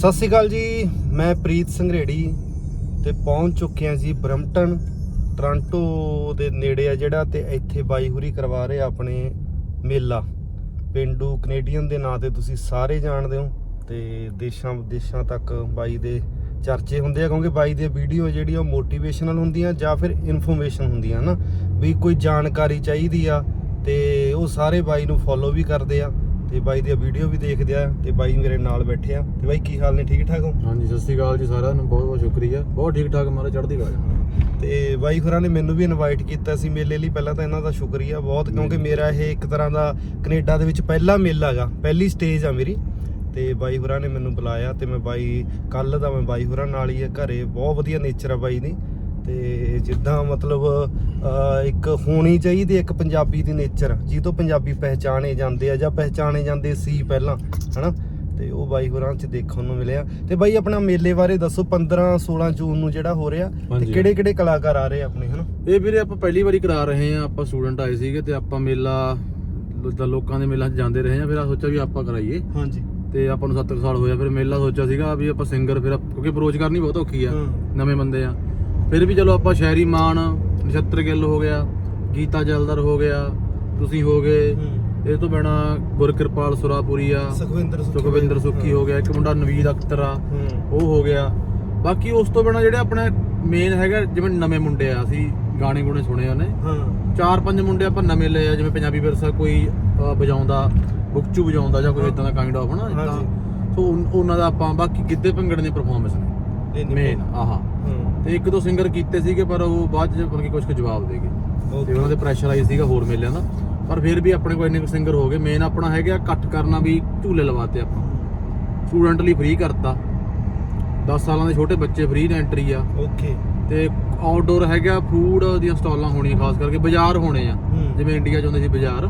ਸਤਿ ਸ਼੍ਰੀ ਅਕਾਲ ਜੀ, ਮੈਂ ਪ੍ਰੀਤ ਸੰਘਰੇੜੀ ਤੇ ਪਹੁੰਚ ਚੁੱਕੇ ਹਾਂ ਜੀ ਬਰਮਟਨ ਟ੍ਰਾਂਟੋ ਦੇ ਨੇੜੇ ਆ ਜਿਹੜਾ ਤੇ ਇੱਥੇ ਬਾਈ ਹੁਰੀ ਕਰਵਾ ਰਹੇ ਆ ਆਪਣੇ ਮੇਲਾ। ਪਿੰਡੂ ਕੈਨੇਡੀਅਨ ਦੇ ਨਾਂ ਤੇ ਤੁਸੀਂ ਸਾਰੇ ਜਾਣਦੇ ਹੋ ਤੇ ਦੇਸ਼ਾਂ ਵਿਦੇਸ਼ਾਂ ਤੱਕ ਬਾਈ ਦੇ ਚਰਚੇ ਹੁੰਦੇ ਆ, ਕਿਉਂਕਿ ਬਾਈ ਦੀਆਂ ਵੀਡੀਓ ਜਿਹੜੀਆਂ ਉਹ ਮੋਟੀਵੇਸ਼ਨਲ ਹੁੰਦੀਆਂ ਜਾਂ ਫਿਰ ਇਨਫੋਰਮੇਸ਼ਨ ਹੁੰਦੀਆਂ ਨਾ, ਵੀ ਕੋਈ ਜਾਣਕਾਰੀ ਚਾਹੀਦੀ ਆ ਤੇ ਉਹ ਸਾਰੇ ਬਾਈ ਨੂੰ ਫੋਲੋ ਵੀ ਕਰਦੇ ਆ। ਤੇ ਬਾਈ ਦੀਆਂ ਵੀਡੀਓ ਵੀ ਦੇਖਦੇ ਆ ਤੇ ਬਾਈ ਮੇਰੇ ਨਾਲ ਬੈਠੇ ਆ। ਤੇ ਬਾਈ ਕੀ ਹਾਲ ਨੇ? ਠੀਕ ਠਾਕ ਹੋ? ਹਾਂਜੀ ਸਤਿ ਸ਼੍ਰੀ ਅਕਾਲ ਜੀ ਸਾਰਿਆਂ ਨੂੰ। ਬਹੁਤ ਬਹੁਤ ਸ਼ੁਕਰੀਆ। ਬਹੁਤ ਠੀਕ ਠਾਕ ਮਾਰਾ ਚੜ੍ਹਦੀ ਕਲਾ। ਤੇ ਬਾਈ ਹੋਰਾਂ ਨੇ ਮੈਨੂੰ ਵੀ ਇਨਵਾਈਟ ਕੀਤਾ ਸੀ ਮੇਲੇ ਲਈ। ਪਹਿਲਾਂ ਤਾਂ ਇਹਨਾਂ ਦਾ ਸ਼ੁਕਰੀਆ ਬਹੁਤ ਕਿਉਂਕਿ ਮੇਰਾ ਇਹ ਇੱਕ ਤਰ੍ਹਾਂ ਦਾ ਕੈਨੇਡਾ ਦੇ ਵਿੱਚ ਪਹਿਲਾ ਮੇਲਾ ਹੈਗਾ ਪਹਿਲੀ ਸਟੇਜ ਆ ਮੇਰੀ। ਤੇ ਬਾਈ ਹੋਰਾਂ ਨੇ ਮੈਨੂੰ ਬੁਲਾਇਆ ਤੇ ਮੈਂ ਬਾਈ ਕੱਲ ਦਾ ਮੈਂ ਬਾਈ ਹੋਰਾਂ ਨਾਲ ਹੀ ਆ। ਘਰੇ ਬਹੁਤ ਵਧੀਆ ਨੇਚਰ ਆ ਬਾਈ ਦੀ। ਤੇ ਜਿੱਦਾਂ ਮਤਲਬ ਇੱਕ ਹੋਣੀ ਚਾਹੀਦੀ ਇੱਕ ਪੰਜਾਬੀ ਦੀ ਨੇਚਰ ਜੀ ਤੋਂ ਪੰਜਾਬੀ ਪਹਿਚਾਣੇ ਜਾਂਦੇ ਆ ਜਾਂ ਪਹਿਚਾਣੇ ਜਾਂਦੇ ਸੀ ਪਹਿਲਾਂ ਹਨਾ? ਤੇ ਉਹ ਬਾਈ ਹੋਰਾਂ ਚ ਦੇਖਣ ਨੂੰ ਮਿਲਿਆ। ਤੇ ਬਾਈ ਆਪਣਾ ਮੇਲੇ ਬਾਰੇ ਦੱਸੋ 15 16 ਜੂਨ ਨੂੰ ਜਿਹੜਾ ਹੋ ਰਿਹਾ ਤੇ। ਕਿਹੜੇ ਕਿਹੜੇ ਕਲਾਕਾਰ ਆ ਰਹੇ ਆ ਆਪਣੇ ਹਨਾ? ਇਹ ਵੀਰੇ ਆਪਾਂ ਪਹਿਲੀ ਵਾਰੀ ਕਰਾ ਰਹੇ ਹਾਂ ਆਪਾਂ ਸਟੂਡੈਂਟ ਆਏ ਸੀਗੇ ਤੇ ਆਪਾਂ ਮੇਲਾ ਲੋਕਾਂ ਦੇ ਮੇਲਾ 'ਚ ਜਾਂਦੇ ਰਹੇ ਹਾਂ ਫਿਰ ਆ ਸੋਚਿਆ ਵੀ ਆਪਾਂ ਕਰਾਈਏ। ਹਾਂਜੀ। ਤੇ ਆਪਾਂ ਨੂੰ 7 ਸਾਲ ਹੋਇਆ ਫਿਰ ਮੇਲਾ ਸੋਚਿਆ ਸੀਗਾ ਵੀ ਆਪਾਂ ਸਿੰਗਰ ਫਿਰ ਕਿਉਂਕਿ ਅਪਰੋਚ ਕਰਨੀ ਬਹੁਤ ਔਖੀ ਆ। ਨਵੇਂ ਬੰਦੇ ਆ। ਫਿਰ ਵੀ ਚਲੋ ਆਪਾਂ ਸ਼ਹਿਰੀ ਮਾਨ ਨਛੱਤਰ ਗਿੱਲ ਹੋ ਗਿਆ ਗੀਤਾ ਜਲਦਰ ਹੋ ਗਿਆ ਤੁਸੀਂ ਹੋ ਗਏ। ਇਹ ਤੋਂ ਬਿਨਾ ਗੁਰਕਿਰਪਾਲ ਸੁਰਾਪੁਰੀ ਆ ਸੁਖਵਿੰਦਰ ਸੁੱਖੀ ਸੁਖਵਿੰਦਰ ਸੁੱਖੀ ਹੋ ਗਿਆ ਇੱਕ ਮੁੰਡਾ ਨਵੀਦ ਅਖਤਰ ਆ ਉਹ ਹੋ ਗਿਆ। ਬਾਕੀ ਉਸ ਤੋਂ ਬਿਨਾ ਜਿਹੜੇ ਆਪਣੇ ਮੇਨ ਹੈਗਾ ਜਿਵੇਂ ਨਵੇਂ ਮੁੰਡੇ ਆ ਅਸੀਂ ਗਾਣੇ ਗੁਣੇ ਸੁਣੇ ਉਹਨੇ। ਹਾਂ। ਚਾਰ ਪੰਜ ਮੁੰਡੇ ਆਪਾਂ ਨਵੇਂ ਲਏ ਆ ਜਿਵੇਂ ਪੰਜਾਬੀ ਵਿਰਸਾ ਕੋਈ ਵਜਾਉਂਦਾ ਬੁਕਚੂ ਵਜਾਉਂਦਾ ਜਾਂ ਕੋਈ ਇਦਾਂ ਦਾ ਕਾਈਂਡ ਆਫ ਹਨਾ ਏਦਾਂ। ਹਾਂਜੀ। ਸੋ ਉਹਨਾਂ ਦਾ ਆਪਾਂ ਬਾਕੀ ਗਿੱਧੇ ਭੰਗੜੇ ਦੀ ਪਰਫਾਰਮੈਂਸ ਨੇ। ਮੇਨ ਆਹਾ। ਤੇ ਇੱਕ ਦੋ ਸਿੰਗਰ ਕੀਤੇ ਸੀਗੇ ਪਰ ਉਹ ਬਾਅਦ ਚ ਬਲਕਿ ਕੁਝ ਕੁ ਜਵਾਬ ਦੇ ਗਏ। ਤੇ. ਉਹਨਾਂ ਦੇ ਪ੍ਰੈਸ਼ਰ ਆਈ ਸੀਗਾ ਹੋਰ ਮੇਲਿਆਂ ਦਾ। ਪਰ ਫਿਰ ਵੀ ਆਪਣੇ ਕੋਲ ਇੰਨੇ ਕੁ ਸਿੰਗਰ ਹੋ ਗਏ। ਮੇਨ ਆਪਣਾ ਹੈਗਾ ਇਕੱਠ ਕਰਨਾ ਵੀ ਝੂਲੇ ਲਵਾਤੇ ਆਪਾਂ। ਸਟੂਡੈਂਟ ਲਈ ਫ੍ਰੀ ਕਰਤਾ। 10 ਸਾਲਾਂ ਦੇ ਛੋਟੇ ਬੱਚੇ ਫ੍ਰੀ ਐਂਟਰੀ ਆ। ਓਕੇ ਤੇ ਆਊਟਡੋਰ ਹੈਗਾ ਫੂਡ ਦੀਆਂ ਸਟਾਲਾਂ ਹੋਣੀਆਂ ਖਾਸ ਕਰਕੇ ਬਾਜ਼ਾਰ ਹੋਣੇ ਆ। ਜਿਵੇਂ ਇੰਡੀਆ ਚ ਹੁੰਦੇ ਸੀ ਬਾਜ਼ਾਰ।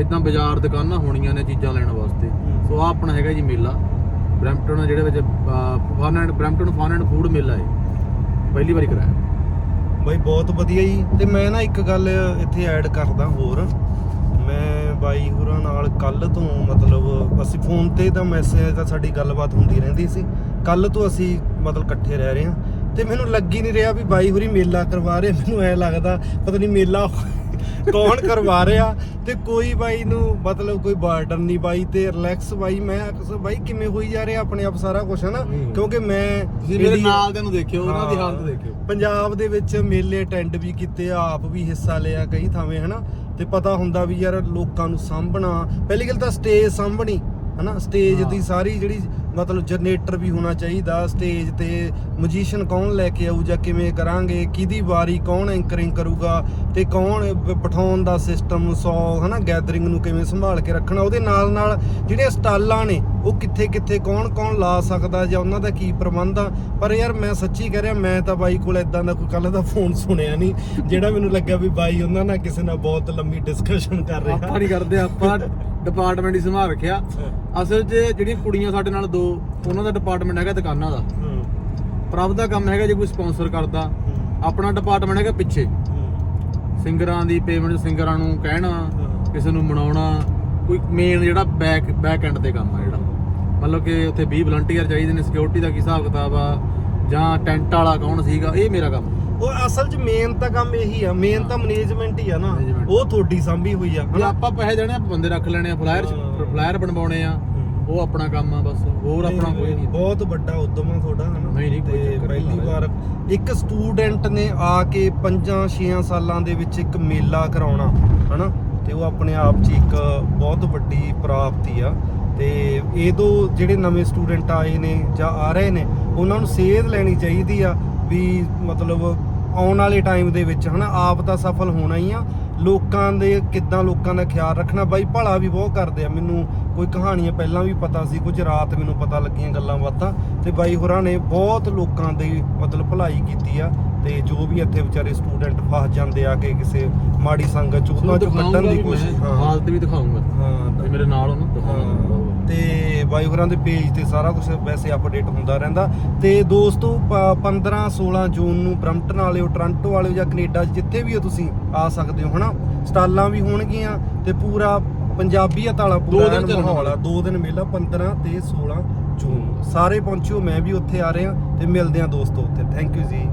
ਇਦਾਂ ਬਾਜ਼ਾਰ ਦੁਕਾਨਾਂ ਹੋਣੀਆਂ ਨੇ ਚੀਜ਼ਾਂ ਲੈਣ ਵਾਸਤੇ। ਸੋ ਆ ਆਪਣਾ ਹੈਗਾ ਜੀ ਮੇਲਾ। ਬ੍ਰੈਂਪਟਨ ਜਿਹੜੇ ਵਿੱਚ fun and Brampton fun and food ਮੇਲਾ ਹੈ। ਪਹਿਲੀ ਵਾਰੀ ਕਰਾਇਆ। ਬਾਈ, ਬਹੁਤ ਵਧੀਆ ਜੀ। ਤੇ ਮੈਂ ਨਾ ਇੱਕ ਗੱਲ ਇੱਥੇ ਐਡ ਕਰਦਾ ਹੋਰ। ਮੈਂ ਬਾਈ ਹੋਰਾਂ ਨਾਲ ਕੱਲ ਤੋਂ ਮਤਲਬ ਅਸੀਂ ਫੋਨ ਤੇ ਤਾਂ ਮੈਸੇਜ ਤਾਂ ਸਾਡੀ ਗੱਲਬਾਤ ਹੁੰਦੀ ਰਹਿੰਦੀ ਸੀ। ਕੱਲ ਤੋਂ ਅਸੀਂ ਮਤਲਬ ਇਕੱਠੇ ਰਹਿ ਰਹੇ ਹਾਂ। ਤੇ ਮੈਨੂੰ ਲੱਗ ਹੀ ਨਹੀਂ ਰਿਹਾ ਵੀ ਬਾਈ ਹੋਰੀ ਮੇਲਾ ਕਰਵਾ ਰਹੇ। ਮੈਨੂੰ ਐ ਲੱਗਦਾ ਪਤਾ ਨਹੀਂ ਮੇਲਾ ਕੌਣ ਕਰਵਾ ਰਿਹਾ। ਤੇ ਕੋਈ ਬਾਈ ਨੂੰ ਮਤਲਬ ਕੋਈ ਬਾਰਡਰ ਨਹੀਂ ਬਾਈ ਤੇ ਰਿਲੈਕਸ ਬਾਈ ਮੈਂ ਅਕਸਰ ਬਾਈ ਕਿਵੇਂ ਹੋਈ ਜਾ ਰਿਹਾ ਆਪਣੇ ਆਪ ਸਾਰਾ ਕੁਝ ਹੈ ਨਾ ਹੂੰ। ਕਿਉਂਕਿ ਮੈਂ ਮੇਰੇ ਨਾਲ ਦੇ ਨੂੰ ਦੇਖਿਓ ਉਹਨਾਂ ਦੀ। ਹਾਲਤ ਦੇਖਿਓ। ਪੰਜਾਬ ਦੇ ਵਿੱਚ ਮੇਲੇ ਅਟੈਂਡ ਵੀ ਕੀਤੇ ਆ, ਆਪ ਵੀ ਹਿੱਸਾ ਲਿਆ ਕਈ ਥਾਵੇਂ ਹਨਾ? ਤੇ ਪਤਾ ਹੁੰਦਾ ਵੀ ਯਾਰ ਲੋਕਾਂ ਨੂੰ ਸਾਂਭਣਾ। ਪਹਿਲੀ ਗੱਲ ਤਾਂ ਸਟੇਜ ਸਾਂਭਣੀ ਹਨਾ? ਸਟੇਜ। ਦੀ ਸਾਰੀ ਜਿਹੜੀ ਮਤਲਬ ਜਨਰੇਟਰ ਵੀ ਹੋਣਾ ਚਾਹੀਦਾ, ਸਟੇਜ ਤੇ ਮਿਊਜ਼ੀਸ਼ੀਅਨ ਕੌਣ ਲੈ ਕੇ ਆਊ ਜਾਂ ਕਿਵੇਂ ਕਰਾਂਗੇ, ਕਿਹਦੀ ਵਾਰੀ ਕੌਣ ਐਂਕਰਿੰਗ ਕਰੂਗਾ ਤੇ ਕੌਣ ਬ- ਬਿਠਾਉਣ ਦਾ ਸਿਸਟਮ 100 ਹਨਾ ਗੈਦਰਿੰਗ ਨੂੰ ਕਿਵੇਂ ਸੰਭਾਲ ਕੇ ਰੱਖਣਾ, ਉਹਦੇ ਨਾਲ ਨਾਲ ਜਿਹੜੀਆਂ ਸਟਾਲਾਂ ਨੇ, ਉਹ ਕਿੱਥੇ ਕਿੱਥੇ ਕੌਣ ਕੌਣ ਲਾ ਸਕਦਾ ਜਾਂ ਉਹਨਾਂ ਦਾ ਕੀ ਪ੍ਰਬੰਧ ਆ? ਪਰ ਯਾਰ ਮੈਂ ਸੱਚੀ ਕਹਿ ਰਿਹਾ, ਮੈਂ ਤਾਂ ਬਾਈ ਕੋਲ ਇਦਾਂ ਦਾ ਕੋਈ ਕੱਲ ਦਾ ਫੋਨ ਸੁਣਿਆ ਨਹੀਂ, ਜਿਹੜਾ ਮੈਨੂੰ ਲੱਗਾ ਵੀ ਬਾਈ ਉਹਨਾਂ ਨਾਲ ਕਿਸੇ ਨਾਲ ਬਹੁਤ ਲੰਮੀ ਡਿਸਕਸ਼ਨ ਕਰ ਰਿਹਾ। ਆਪਾਂ ਨਹੀਂ ਕਰਦੇ, ਆਪਾਂ ਡਿਪਾਰਟਮੈਂਟ ਹੀ ਸੰਭਾਲ ਰੱਖਿਆ। ਅਸਲ 'ਚ ਜਿਹੜੀਆਂ ਕੁੜੀਆਂ ਸਾਡੇ ਨਾਲ ਦੋ ਉਹਨਾਂ ਦਾ ਡਿਪਾਰਟਮੈਂਟ ਹੈਗਾ ਦੁਕਾਨਾਂ ਦਾ। ਪ੍ਰਭ ਦਾ ਕੰਮ ਹੈਗਾ ਜੇ ਕੋਈ ਸਪਾਂਸਰ ਕਰਦਾ ਆਪਣਾ ਡਿਪਾਰਟਮੈਂਟ ਹੈਗਾ ਪਿੱਛੇ। ਸਿੰਗਰਾਂ ਦੀ ਪੇਮੈਂਟ ਸਿੰਗਰਾਂ ਨੂੰ ਕਹਿਣਾ ਕਿਸੇ ਨੂੰ ਮਨਾਉਣਾ ਕੋਈ ਮੇਨ ਜਿਹੜਾ ਬੈਕ ਬੈਕ ਐਂਡ ਤੇ ਕੰਮ ਆ ਜਿਹੜਾ। ਮਤਲਬ ਕਿ ਉੱਥੇ 20 ਵਲੰਟੀਅਰ ਚਾਹੀਦੇ ਨੇ ਸਿਕਿਉਰਿਟੀ ਦਾ ਕੀ ਹਿਸਾਬ ਕਿਤਾਬ ਆ ਜਾਂ ਟੈਂਟ ਵਾਲਾ ਕੌਣ ਸੀਗਾ ਇਹ ਮੇਰਾ ਕੰਮ। ਉਹ ਅਸਲ 'ਚ ਮੇਨ ਤਾਂ ਕੰਮ ਇਹੀ ਆ ਮੇਨ ਤਾਂ ਮੈਨੇਜਮੈਂਟ ਹੀ ਆ ਨਾ। Management। ਉਹ ਤੁਹਾਡੀ ਸੰਭੀ ਹੋਈ ਆ ਜੇ ਹਨਾ? ਆਪਾਂ ਪੈਸੇ ਦੇਣੇ ਆ ਬੰਦੇ ਰੱਖ ਲੈਣੇ ਆ ਫਲਾਇਰ ਹਾਂ। ਫਲਾਇਰ ਬਣਵਾਉਣੇ ਆ ਉਹ ਆਪਣਾ ਕੰਮ ਆ ਬਸ ਹੋਰ ਆਪਣਾ ਕੋਈ ਨਹੀਂ ਬਹੁਤ ਵੱਡਾ ਉਦਮ ਆ ਤੁਹਾਡਾ ਹਨਾ? ਨਹੀਂ, ਨਹੀਂ, ਕੋਈ ਤੇ ਚੱਕਰ ਨਹੀਂ ਪਹਿਲੀ ਵਾਰ ਇੱਕ ਸਟੂਡੈਂਟ ਨੇ ਆ ਕੇ 5-6 ਸਾਲਾਂ ਦੇ ਵਿੱਚ ਇੱਕ ਮੇਲਾ ਕਰਾਉਣਾ ਹਨਾ? ਤੇ ਉਹ ਆਪਣੇ ਆਪ 'ਚ ਇੱਕ ਬਹੁਤ ਵੱਡੀ ਪ੍ਰਾਪਤੀ ਆ। ਤੇ ਇਹਦੋਂ ਜਿਹੜੇ ਨਵੇਂ ਸਟੂਡੈਂਟ ਆਏ ਨੇ ਜਾਂ ਆ ਰਹੇ ਨੇ ਉਹਨਾਂ ਨੂੰ ਸੇਧ ਲੈਣੀ ਚਾਹੀਦੀ ਆ ਵੀ ਮਤਲਬ ਆਉਣ ਵਾਲੇ ਟਾਈਮ ਦੇ ਵਿੱਚ, ਹਨਾ? ਆਪ ਤਾਂ ਸਫਲ ਹੋਣਾ ਹੀ ਆ। ਲੋਕਾਂ ਦੇ ਕਿੱਦਾਂ ਲੋਕਾਂ ਦਾ ਖਿਆਲ ਰੱਖਣਾ? ਬਾਈ, ਭਲਾ ਵੀ ਬਹੁਤ ਕਰਦੇ ਆ। ਮੈਨੂੰ ਕੋਈ ਕਹਾਣੀਆਂ ਪਹਿਲਾਂ ਵੀ ਪਤਾ ਸੀ, ਕੁਝ ਰਾਤ ਮੈਨੂੰ ਪਤਾ ਲੱਗੀਆਂ ਗੱਲਾਂ ਬਾਤਾਂ। ਤੇ ਬਾਈ ਹੋਰਾਂ ਨੇ ਬਹੁਤ ਲੋਕਾਂ ਦੀ ਮਤਲਬ ਭਲਾਈ ਕੀਤੀ ਆ। ਤੇ ਜੋ ਵੀ ਇੱਥੇ ਵਿਚਾਰੇ ਸਟੂਡੈਂਟ ਫਸ ਜਾਂਦੇ ਆ ਕਿ ਕਿਸੇ ਮਾੜੀ ਸੰਗਤ ਚ ਉਹਨਾਂ ਚੋਂ ਕੱਢਣ ਦੀ ਕੋਸ਼ਿਸ਼ ਹਾਂ। ਹਾਲਤ ਵੀ ਦਿਖਾਉਂਗਾ। ਹਾਂ ਮੇਰੇ ਨਾਲ ਉਹਨੂੰ ਦਿਖਾਉਂਗਾ। ਤੇ ਬਾਈ ਹੋਰਾਂ ਦੇ ਪੇਜ ਤੇ ਸਾਰਾ ਕੁਝ ਵੈਸੇ ਅਪਡੇਟ ਹੁੰਦਾ ਰਹਿੰਦਾ। ਤੇ ਦੋਸਤੋ ਪ- 15 16 ਜੂਨ ਨੂੰ ਬ੍ਰਮਟਨ ਵਾਲਿਓ ਟੋਰਾਂਟੋ ਵਾਲਿਓ ਜਾਂ ਕੈਨੇਡਾ ਜਿੱਥੇ ਵੀ ਹੋ ਤੁਸੀਂ ਆ ਸਕਦੇ ਹੋ ਹਨਾ? ਸਟਾਲਾਂ ਵੀ ਹੋਣਗੀਆਂ ਤੇ ਪੂਰਾ ਪੰਜਾਬੀਅਤ ਵਾਲਾ ਦੋ ਪੂਰਾ ਮਾਹੌਲ ਆ। ਦੋ ਦਿਨ ਮੇਲਾ 15 ਤੇ 16 ਜੂਨ। ਸਾਰੇ ਪਹੁੰਚਿਓ ਮੈਂ ਵੀ ਉੱਥੇ ਆ ਰਿਹਾ ਤੇ ਮਿਲਦੇ ਆ ਦੋਸਤੋ ਉੱਥੇ। ਥੈਂਕ ਯੂ ਜੀ।